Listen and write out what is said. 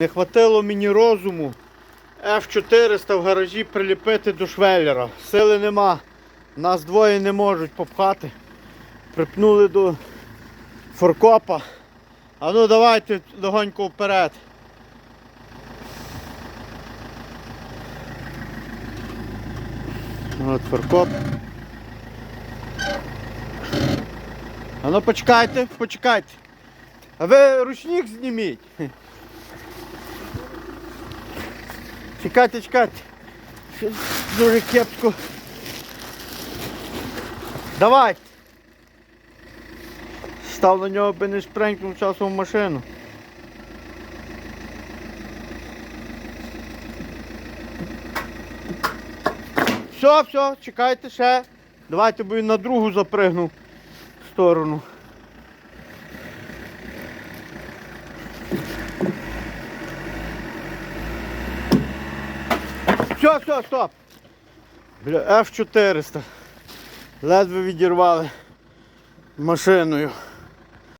Не хватило мені розуму F400 в гаражі приліпити до швеллера. Сили нема. Нас двоє не можуть попхати. Припнули до форкопа. А ну давайте легонько вперед. От форкоп. А ну почекайте, почекайте. А ви ручник зніміть. Чекайте, чекайте. Дуже кепсько. Давай. Став на нього, би не шпренькнув часом в машину. Все, все, чекайте ще. Давайте, бо він на другу запригнув сторону. Все, все, стоп. Бля, F400. Ледве відірвали машиною.